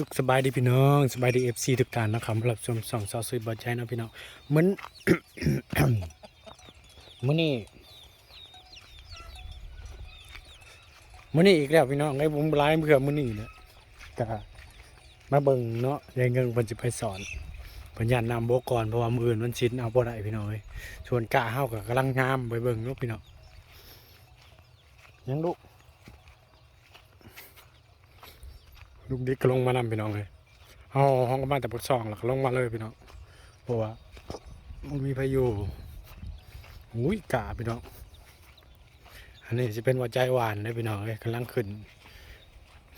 สุขสบายดีพี่น้องสบายดีเอฟซีทุกท่านนะครับสำหรับชมสองสาวสุยบอดใจนะพี่น้องเหมือนมื้อนี้มื้อนี้อีกแล้วพี่น้องไอ้ผมร้ายเพื่อมื้อนี้เนี่ยก็มาเบิ่งเนาะยายเงิงเพิ่นสิไปสอนเพิ่นย่านนำโบก่อนเพราะว่ามืออื่นมันชินเอาบ่ได้พี่น้องเอ้ยชวนกะเฮาก็กำลังงามไปเบิ่งเนาะพี่น้องยังลูก ลูกดิกก็ลงมานำพี่น้องเลยเอาห้องก็มาแต่ปดซองแล้วก็ลงมาเลยพี่น้องเพราะว่ามันมีพายุอุ้ยกาพี่น้องอันนี้จะเป็นหัวใจหวานเลยพี่น้องเลยกำลังขึ้น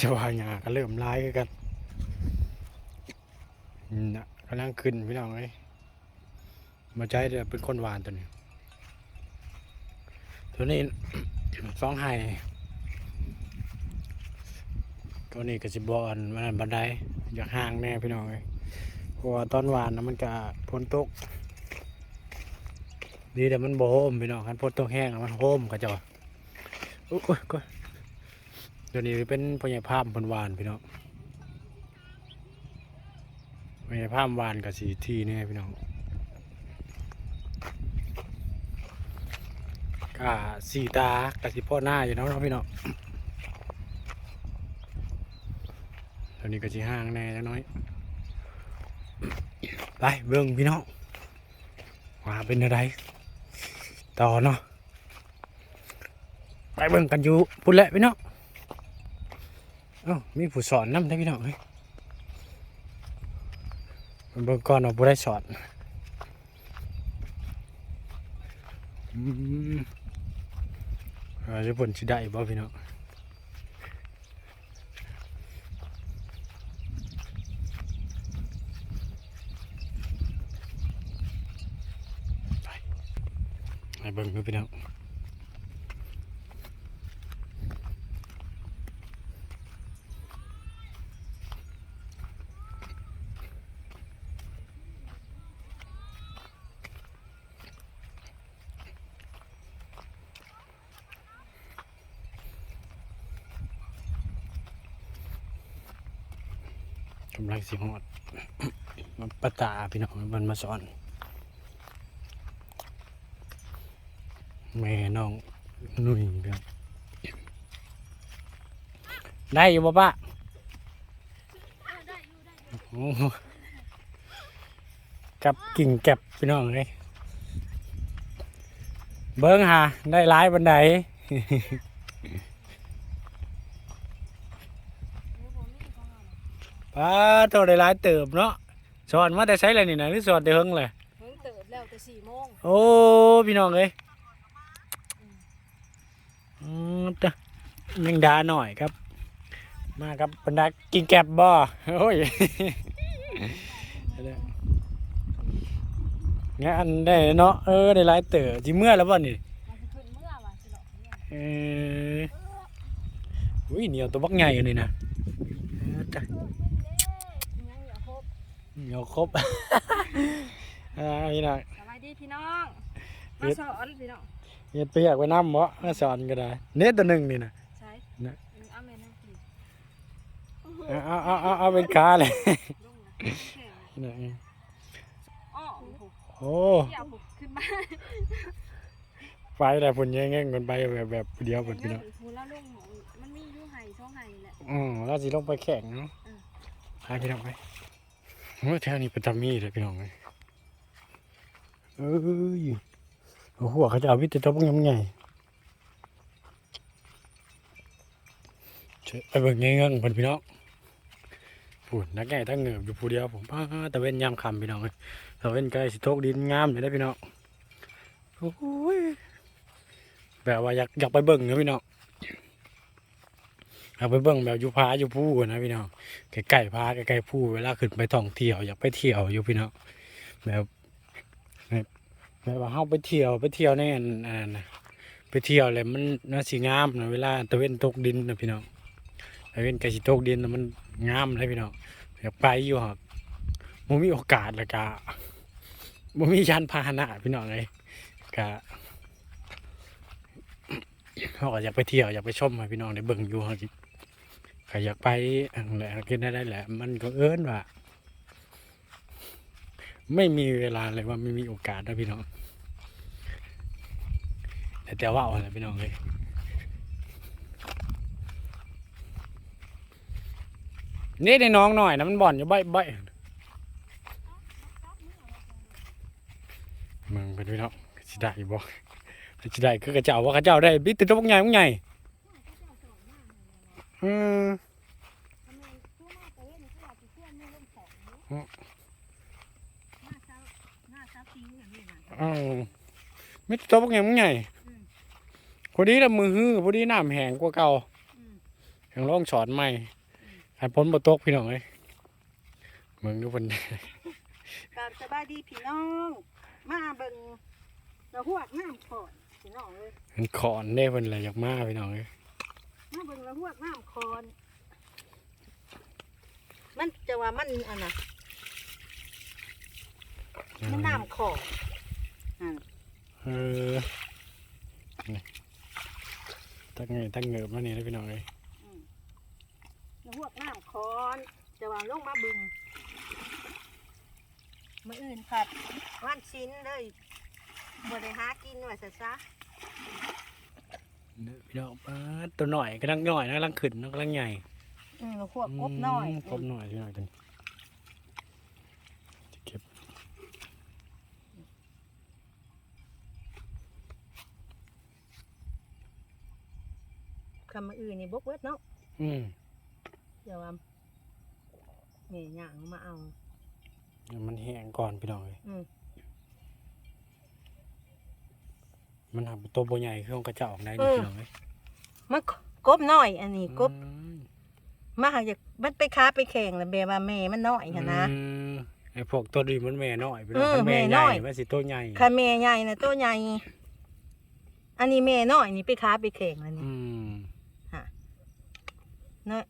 จะว่าหยาก็เริ่มร้ายกันนะกำลังขึ้นพี่น้องเลยหัวใจเดี๋ยวเป็นคนหวานตัวนี้ ตัวนี้ฟ้องไห้ ก็นี่ก็สิบอนมันบันไดอยากห่างแน่พี่น้องเลยเพราะว่าตอนหวานนะมันก็พ้นตกดีแต่มันโบมพี่น้องคันพ้นตกแห้งอะมันโฮมก็จะอุ๊ยอุ๊ยก็เดี๋ยวนี้เป็นพญาภาพบนหวานพี่น้องพญาภาพหวานกับสีที่นี่พี่น้องก็สีตากับสีพ่อหน้าอยู่เนาะพี่น้อง ตอนนี้ก็จีห้างแน่จักน้อย ไปเบิ่งพี่น้องว่าเป็นอะไรต่อเนาะไปเบิ่งกันอยู่พูดแหละพี่น้องเอ้ามีผู้สอนนำได้พี่น้องเฮ้ยเบิ่งก่อนว่าผู้ได้สอนอืมเออจะผลสิได้บ่พี่น้อง เบิ่งดูพี่น้องกำลังสิฮอดมันปะตาพี่น้องมันมาสอน แม่น้องนุ่ยครับ ได้อยู่บ่ปะโอ้โหกับกิ่งแก็บพี่น้องเลยเบิ้งหาได้หลายบันไดป้าโตได้หลายเติบเนาะสอนมาแต่ใช้อะไรนี่นะหรือสอนแต่เฮงเลยเพิ่งเติบแล้วแต่สี่โมงโอ้ พี่น้องเอ้ยอืม ตะแมงดาหน่อยครับ มาครับบรรดากินแกบบ่โอ้ยงานได้เนาะเออได้หลายเต๋อจิเมื่อแล้วบ่นี่มันสิขึ้นเอออุ้ยเหนียวตัวบักใหญ่อยู่นี่นะเออจ้ะยังอย่าพบเหนียวครบอ่าพี่น้องสวัสดีพี่น้องมาสอนพี่น้อง เฮ็ดเปียกไปน้ำบ่มาสอนก็ได้ เน็ตตัวหนึ่งนี่นะใช่น่ะอืมเอาแม่นั่งกินเอาเอาเอาเอาเอาเป็นขาเลยลงนะแข็งนี่อ้อโอ้โหโอ้เดี๋ยวผมขึ้นมาไฟแต่ผลแย่งๆกันไปแบบแบบเดียวกันพี่น้องพูแล้วลงหมองมันมีอยู่ไห่ช่องไห่แหละอืมเราสิลงไปแข่งเนาะอืมพาพี่น้องไปโอ้ยแถวนี้เป็นตามีเลยพี่น้องเลยเอ้ย โอ้โหเขาจะเอาวิทย์ตัวพวกยังไงเชิญไปเบิ่งเงี้ยงๆเพิ่นพี่น้องพูดนักแก่ทั้งเงือบอยู่ผู้เดียวผมป้าตะเว้นยามคำพี่น้องเลยตะเว้นใกล้สิโตกดินงามเลยได้พี่น้องโอ้ยแบบว่าอยากอยากไปเบิ่งนะพี่น้องอยากไปเบิ่งแบบอยู่พาอยู่ผู้นะพี่น้องไก่ๆพาไก่ผู้เวลาขึ้นไปท่องเที่ยวอยากไปเที่ยวอยู่พี่น้องแบบ แบบแบบว่าเฮาไปเที่ยวไปเที่ยวในอันอันนะไปเที่ยวเลยมันน่าสิงามนะเวลาตะเวนตกดินนะพี่น้องตะเวนก่สิตกดินนะมันงามเลยพี่น้องอยากไปอยู่ครับบ่มีโอกาสแล้วก็บ่มียานพาหนะพี่น้องเลยก็เขาก็อยากไปเที่ยวอยากไปชมให้พี่น้องได้เบิ่งอยู่ครับก็อยากไปอันแหละกินได้ได้แหละ มันก็เอิ้นว่า ไม่มีเวลาเลยว่าไม่มีโอกาสนะพี่น้อง แต่แต่ว่าอาอะไรพี่น้องเลยนี่ในน้องหน่อยนะมันบ่อนอยู่ใบใบมึงเป็นพี่น้องสิได้บ่สิได้คือกระเจ้าว่าเขาเจ้าได้บิดติดตัวพวกใหญ่พวกใหญ่อืม อย่างนี้นะอ้าวมิดตัวพวกใหญ่พวกใหญ่อืมพอดีละมือฮื้อพอดีน้ำแห้งกว่าเก่าอืมแห้งร้องสอนใหม่ให้พ้นบ่ตกพี่น้องเอ้ยมึงดูเพิ่นกราบสบายดีพี่น้อง มาเบิ่งระหวกน้ำขอนพี่น้องเลยมันขอนได้เพิ่นอะไรอยากมาพี่น้องเอ้ยมาเบิ่งระหวกน้ำขอน มันจะว่ามันอันน่ะมันน้ำขอนอ่า เออนี่ตั้งไงตั้งเงิบมานี่นะพี่น้องเอ้ยอืมระหวกน้ำขอนจะว่าลงมาเบึงมืออื่นผัดวันชิ้นเลยบ่ได้หากินว่าซะซะเด้อพี่น้องปาดตัวหน่อยกำลังหน่อยนะกำลังขึ้นนะกำลังใหญ่อืมระหวกกบน้อยมกบหน่อยพี่น้อยตัวนี้จะเก็บ คำมืออื่นนี่บกเวดเนาะอืมเดี๋ยวว่าแม่ย่างมาเอา เดี๋ยวมันแห้งก่อนพี่น้องเอ้ยอืมมันทำตัวโบใหญ่คือของกระเจ้าออกได้นี่พี่น้องเอ้ยมันกบน้อย อันนี้กบอืมมาหาจากมันไปค้าไปแข่งแล้วแบบว่าแม่มันน้อยค่ะนะ อืมไอ้พวกตัวดีมันแม่น้อยพี่น้องเออถ้าแม่แม่ใหน้ญ่อย มันสิตัวใหญ่ค่ะแม่ใหญ่นะตัวใหญ่ อันนี้แม่น้อยนี่ไปค้าไปแข่งแล้วนี่อืม เนาะ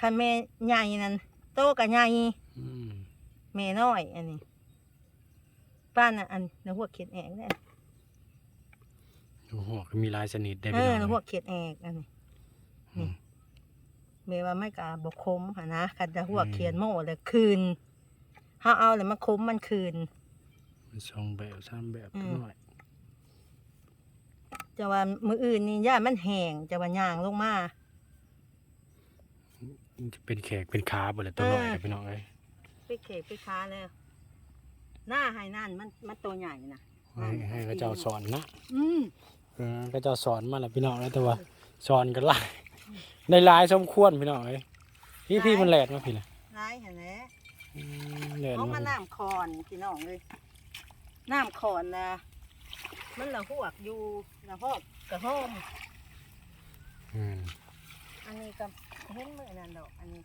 ค่ะแม่ใหญ่นั่นโตกับใหญ่อืมแม่น้อยอันนี้ป้านน่ะอันนหัวเขียดแอกเนี่ยโอ้โหก็มีหลายชนิดได้เอพี่อน้องนหัวเอ้ยเขียดแอกอันนี้อืมแม่ว่าไม่กะบกคมค่ะนะคันจะหัวเขียนโม่เลยคืนเฮาเอาแล้วมาคมมันคืนมันสองแบบสามแบบอืมน้อยจะว่ามืออื่นนี่ย่ามันแห้งจะว่าย่างลงมามันจะ เป็นแขกเป็นขาบ่เลยตัวน้อยเออนะพี่น้องเอ้ยไปเขกไปค้าแล้ว หน้าให้นั่นมันมันตัวใหญ่นะให้ให้พระเจ้าสอนนะอืมเออพระเจ้าสอนมาแล้วพี่น้องแล้วแต่ว่าสอนกันหลายได้หลายสมควรพี่น้องเอ้ยพี่พี่มันแหลดมาพี่ละร้ายเห็นไหมอืมแหลดเอามามาน้ำคอนพี่น้องเลยน้ำคอนนะมันละหวกอยู่ละหอกกระห้อมอืมอันนี้ก็ เห็นมือนั่นดอกอันนี้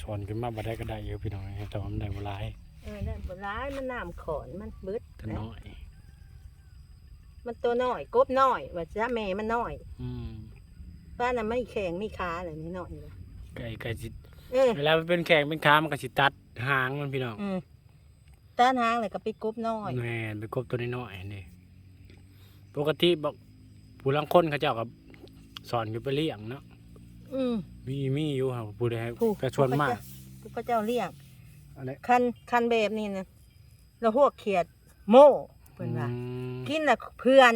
สอนขึ้นมาบ่ได้ก็ได้อยู่พี่น้องเอ้ยแต่ว่ามันได้บ่หลายเออนั่นบร้ายมันน้ำคอนมันเบิดแต่นะน้อย มันตัวน้อยกบน้อยว่าจะแม่มันน้อยอืมบ้านน่ะไม่แข็งไม่ค้าอะไรนี่น้อยเลยไก่ไก่สิเออเวลามันเป็นแขกเป็นขามันก็สิตัดหางมันพี่น้องอืมต้านหางเลยก็ไปกบน้อย แม่นไปกบตัวน้อยๆนี่ ปกติบอกผู้ลังคนเขาเจ้าก็สอนอยู่ไปเลี้ยงเนาะอืม มีมีอยู่ครับผู้ใดผู้ กระชวนมากผู้พระเจ้าเลี้ยง อะไรคันคันแบบนี้นะแล้วพวกเขียดโม่เพิ่นว่า อืมกินละเพื่อน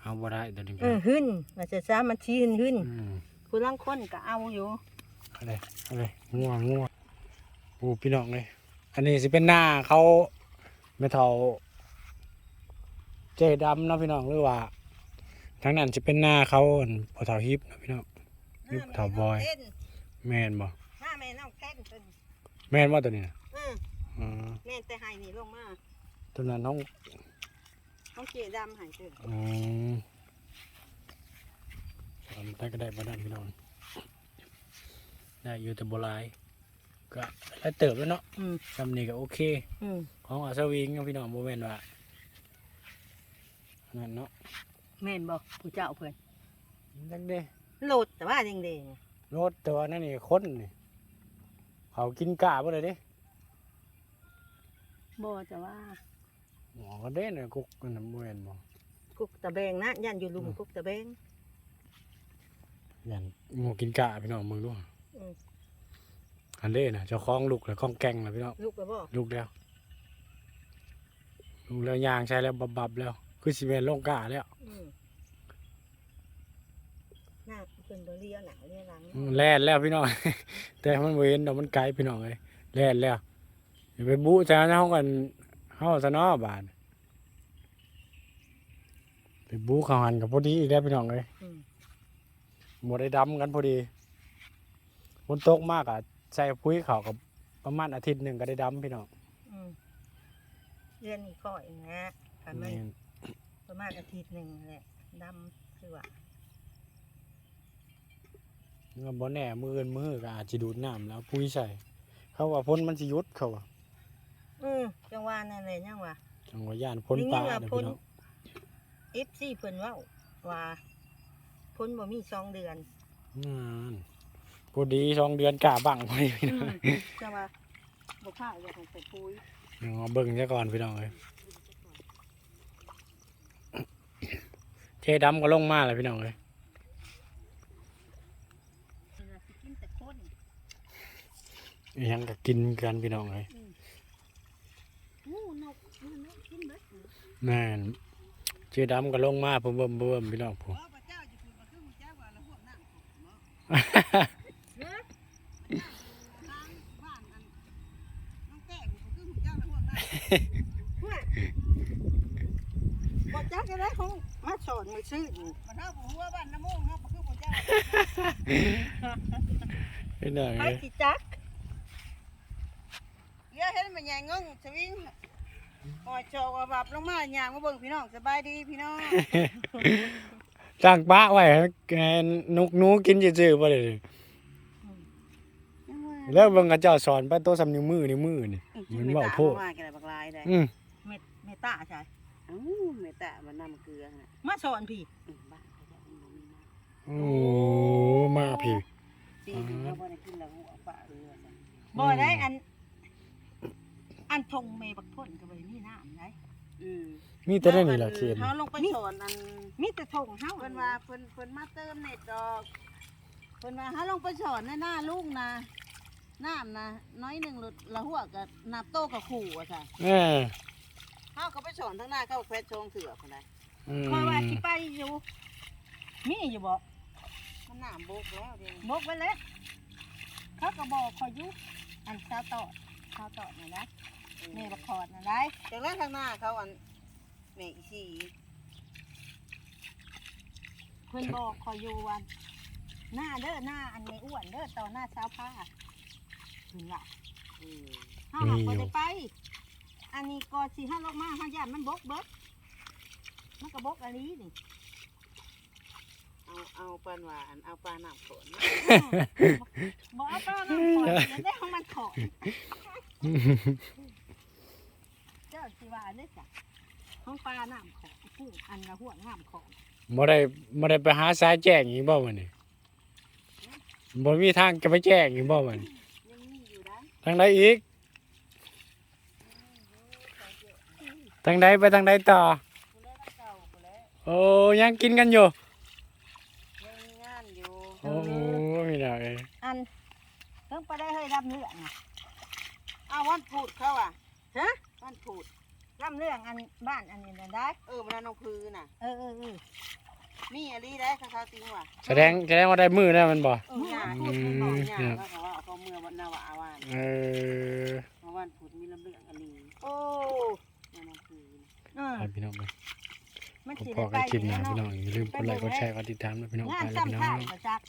เอาบ่ได้ตัวนี้เออหึ่นว่าจะซ้ามันชี้หึ่นหึ่นอืม ผู้ลังคนก็เอาอยู่ อะไรอะไรง่วงง่วงโอ้พี่น้องเลย อันนี้สิเป็นหน้าเขาไม่เท่าเจดำเนาะพี่น้องหรือว่าทางนั้นจะเป็นหน้าเขาอั่นพอเท่าฮิปเนาะพี่น้องยุคเฒ่าบอยเต้นแม่นบ่หน้าแม่น้องแท่นเพิ่นแม่นว่าตัวนี้นะเอออ๋อแม่นแต่ให้นี่ลงมาตัวนั้นน้องต้องเจดำให้เพิ่นอืมสอนได้ก็ได้บ่ได้พี่น้องได้อยู่แต่บ่หลายก็ได้เติบแล้วเนาะอืมซำนี้ก็โอเคอืมของอาสวิงเนาะพี่น้องบ่แม่นว่า นั่นเนาะแม่นบ่ผู้เจ้าเพิ่นจังเด้โหลดแต่ว่าแดงรถแต่ว่านั่นนี่คนนี่เขากินกาบ่เลยเด้ๆบ่แต่ว่าหมอก็เด้น่ะกุกนั่นนะบ่แม่นบ่คกุกตะแบงนะย่านอยู่ลุมกุกตะแบงยันงูกินกะพี่น้องมึงดูอืมอันเด้น่ะเจ้าของลูกแล้วของแกงแล้วพี่น้องลูกก็บ่ลูกแล้วลูกแล้วยางใช้แล้วบับๆแล้ว คือสิเป็นลงกะแล้วอืมน่าเพิ่นบ่เลียหนังเลียหลังอืมแล่นแล้วพี่น้อง แต่มันบ่เห็นดอกมันไกลพี่น้องเอ้ยแล่นแล้วอย่าไปบุจ้าเฮากันเฮาซะเนาะบาดไปบุเขาหันกับพอดีอีกแล้วพี่น้องเอ้ยอืมบ่ได้ดำกันพอดีฝนตกมากอะใส่ปุ๋ยเขากับประมาณอาทิตย์หนึงก็ได้ดำพี่น้องอืมเรียนอีกข้ออีกนะกันไม่นี่ ประมาณอาทิตย์หนึ่งแหละดำคือว่าเงินบ่แน่มืออื่นมือก็อาจสิดูดน้ำแล้วปุ๋ยใส่เขาว่าพ้นมันสิหยุดเขาว่าอืมจังหวะนั่นแหละยังว่าจังว่าย่านพ้นนี่ป่าว่าเด้อพ้นพี่น้องเอฟซีเพิ่นเว้าว่าพ้นบ่มีสองเดือนนั่นพอดีสองเดือนกะบังพอดีพี่น้องจังว่าบ่พาอยากให้ใส่ปุ๋ยเดี๋ยวมาเบิ่งซะก่อนพี่น้องเอ้ย เทดำก็ลงมาแล้วพี่น้องเอ้ยสิกินแต่คนอิหยังก็กินกันพี่น้องเอ้ยงูนกงูนกกินเบิดแม่นเจดำก็ลงมาผมเบิ่มเบิ่มพี่น้องผมพระเจ้าจะพูดว่าคือฮู้จักว่าละพวกน้ำของเนาะเด้อทางบ้านอันน้องแก้วก็คือฮู้จักละพวกน้ำว่าบ่จักจะได้ของมา สอนมือซื้อนี่มันเฮาบ่ฮู้ว่าบ้านน้ำมงเฮาบ่คือบ่จักพี่น้องไปเอ้ยสิจักเดี๋ยวเห็นมันใหญ่งงสวิงหอยจอกว่าบับลงมาย่างมาเบิ่งพี่น้องสบายดีพี่น้องตั้งปะไว้ให้ให้นุกหนูกินซื่อๆบ่ได้เลยแล้วเบิ่งกับเจ้าสอนไปโตสำนิ้วมือนิ้วมือนี่มันเว้าโพดมากันบักลายได้อืมเมตเมตตาใช่เอ้าเมตตามันนำเกลือน่ะมาสอนพี่อืมบ้านเขาจะเอามันมาโอ้มาพี่ ปีนึงเขาบ่ได้กินแล้วหัวปลาเรือจ้ะบ่ได้อัน อันทงเมบักพ่นก็บ่ได้มีน้ำได้อืมมีแต่ได้นี่ล่ะเขียนเขาลงไปสอนอัน มีแต่ทงเฮาเพิ่นว่าเพิ่นเพิ่นมาเติมเน็ตดอกเพิ่นว่าเขาลงไปสอนในหน้าลุงนะน้ำนะน้อยหนึ่งหลุดละหัวกับนับโตกับขู่อะจ้ะ เออเขาก็ไปสอนทั้งหน้าเขาแควชงเถือกคนใดอืมคอยว่าสิไปอยู่ มีอยู่บ่มันน้ำบกแล้วเดี๋ยวนี้บอกไว้แล้วเขาก็บอกคอยอยู่อันเช้าต่อเช้าต่อนี่นะแม่บักคอดน่ะได้จากนั้นทางหน้าเขาอันแม่อีสีเพิ่นบอกคอยอยู่วันหน้าเด้อหน้าอันไม่อ้วนเด้อต่อหน้าเช้าผ้าถึงละอืม เฮาหักบ่ได้ไป อันนี้ก็สิห้าลงมาห้าย่านมันบกเบิดมันก็บกอันนี้นี่เอาเอาปานหวานเอาปลาหนักฝนบ่เอาป้าน้ำขอดอย่าได้ของมันขอดเจ้าสิว่าเด้อจ้ะของปลาน้ำขอดผู้อันละหัวน้ำขอดบ่ได้บ่ได้ไปหาสายแจ้งอีกบ่มื้อนี้บ่มีทางจะไปแจ้งอีกบ่มื้อนี้ยังมีอยู่นะทางใดอีก ทางใดไปทางใดต่อกูได้เก่ากูแล้วโอ้ยังกินกันอยู่ ยังมีงานอยู่โอ้มีดอกเอ้ยอันเพิ่งไปได้เฮ้ยรับเรื่องอะอ้าววันพูดเขาอะฮะวันพูดรับเรื่องอันบ้านอันนี้น่ะได้ เออมันนองคือน่ะ เออเออเออมีอะไรได้ข้าวจริงว่ะแสดงแสดงว่าได้มือแล้วมันบ่เออหยาอืพูดมบอกหยาเขาเขาว่าเอาเขาเมื่อวันนาวาวานเออเมื่อวันพูดมีลำเลืองอันนี้โอ้มันนอง คือเออไปพี่น้องไปมันผมสิพอได้กันคลิปหน้าเนาะพี่น้องอย่าลืมกดไลค์กดแชร์กดติดตามด้วยพี่น้องงาไปนแล้วพี่น้ซ้ำอท่างประจักษ์